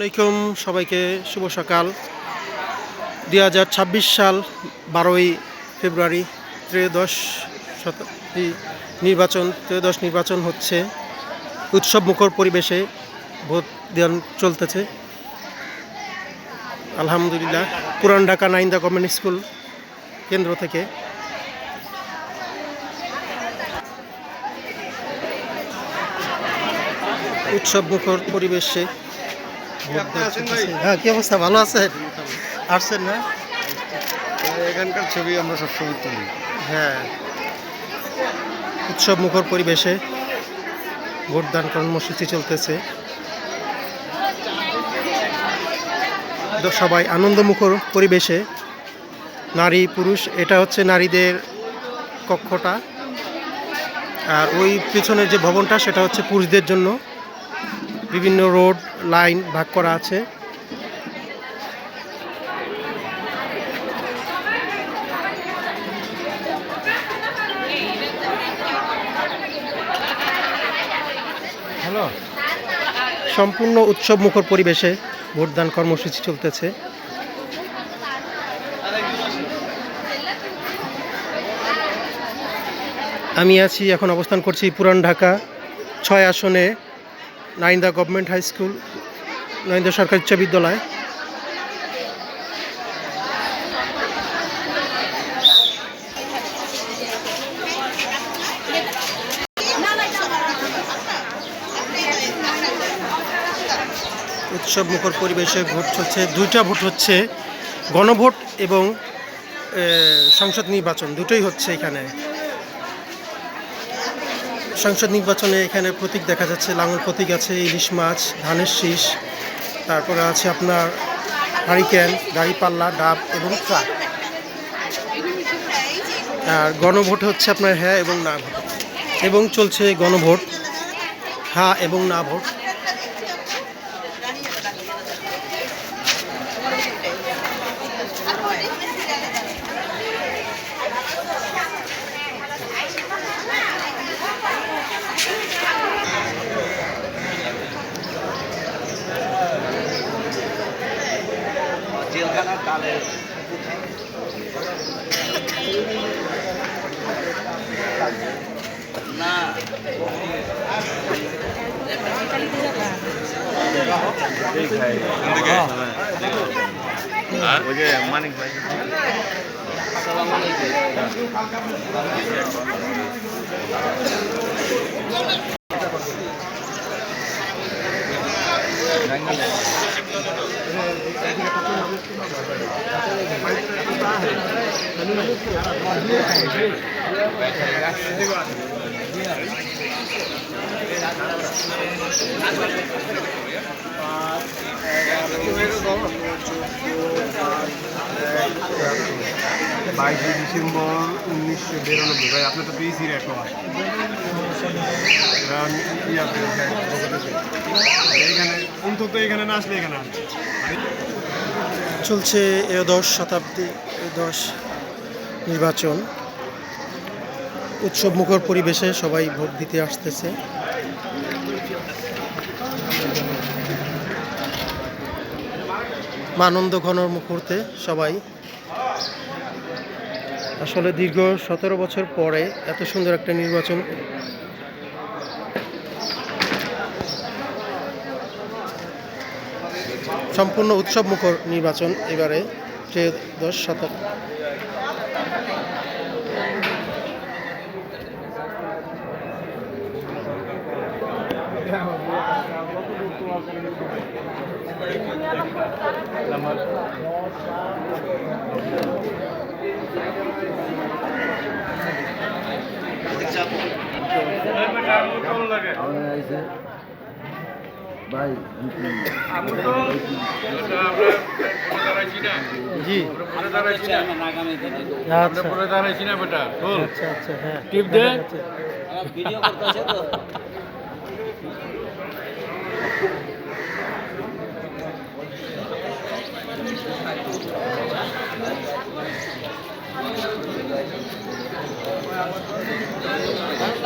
আলাইকুম, সবাইকে শুভ সকাল। দুই হাজার ছাব্বিশ সাল, বারোই ফেব্রুয়ারি, ত্রয়োদশ শতাব্দী নির্বাচন, ত্রয়োদশ নির্বাচন হচ্ছে। উৎসব মুখর পরিবেশে ভোট দেওয়ান চলতেছে। আলহামদুলিল্লাহ, পুরান ঢাকা নাইন্দা গভর্নমেন্ট স্কুল কেন্দ্র থেকে। উৎসব মুখর পরিবেশে। হ্যাঁ কি অবস্থা? ভালো আছেন? আসছেন না? এখানকার ছবি আমরা সবসময় তুলি। হ্যাঁ। উৎসব মুখর পরিবেশে ভোটদান কর্মসূচি চলতেছে। তো সবাই আনন্দমুখর পরিবেশে। নারী পুরুষ এটা হচ্ছে নারীদের কক্ষটা। আর ওই পিছনের যে ভবনটা সেটা হচ্ছে পুরুষদের জন্য। বিভিন্ন রোড লাইন ভাগ করা আছে। সম্পূর্ণ উৎসব মুখর পরিবেশে ভোটদান কর্মসূচি চলতেছে। আমি আছি, এখন অবস্থান করছি পুরান ঢাকা, ছয় আসনে Nainda government high school, Nainda সরকারি উচ্চ বিদ্যালয়। উৎসব মুখর পরিবেশে ভোট হচ্ছে, দুইটা ভোট হচ্ছে, গণভোট এবং সংসদ নির্বাচন, দুটোই হচ্ছে এখানে। সংসদ নির্বাচনে এখানে প্রতীক দেখা যাচ্ছে, লাঙল প্রতীক আছে, ইলিশ মাছ, ধানের শীষ, তারপরে আছে আপনার হারিকেন দাড়িপাল্লা ডাব এবং ট্রাক। আর গণভোট হচ্ছে আপনার হ্যাঁ এবং না ভোট। এবং চলছে গণভোট হ্যাঁ এবং না ভোট। ওই যে মানিক ভাই বাইশে ডিসেম্বর উনিশশো বিরানব্বই। ভাই, আপনি তো পেয়েছি রেকর্ড এইখানে, অন্তত এখানে না আসলে এখানে চলছে এদশ শতাব্দী এদশ নির্বাচন। উৎসব মুখর পরিবেশে সবাই ভোট দিতে আসতেছে। আনন্দ ঘনর মুহূর্তে সবাই আসলে দীর্ঘ সতেরো বছর পরে এত সুন্দর একটা নির্বাচন। সম্পূর্ণ উৎসব মুখর নির্বাচন এবারে ত্রয়োদশ শতাব্দী জি আচ্ছা পরে দাঁড়াইছি না বেটা। বল। আচ্ছা আচ্ছা হ্যাঁ। টিপ দে। দেখা যাচ্ছে।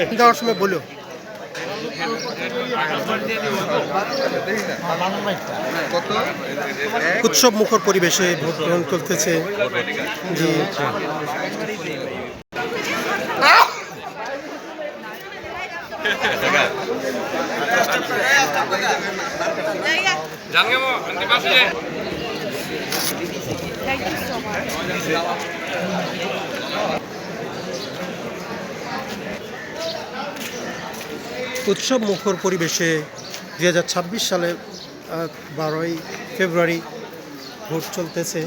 আছি যাওয়ার সময় বলো উৎসব মুখর পরিবেশে ভোট গ্রহণ চলতেছে উৎসব মুখর পরিবেশে দুই হাজার ছাব্বিশ সালে বারোই ফেব্রুয়ারি ভোট চলতেছে।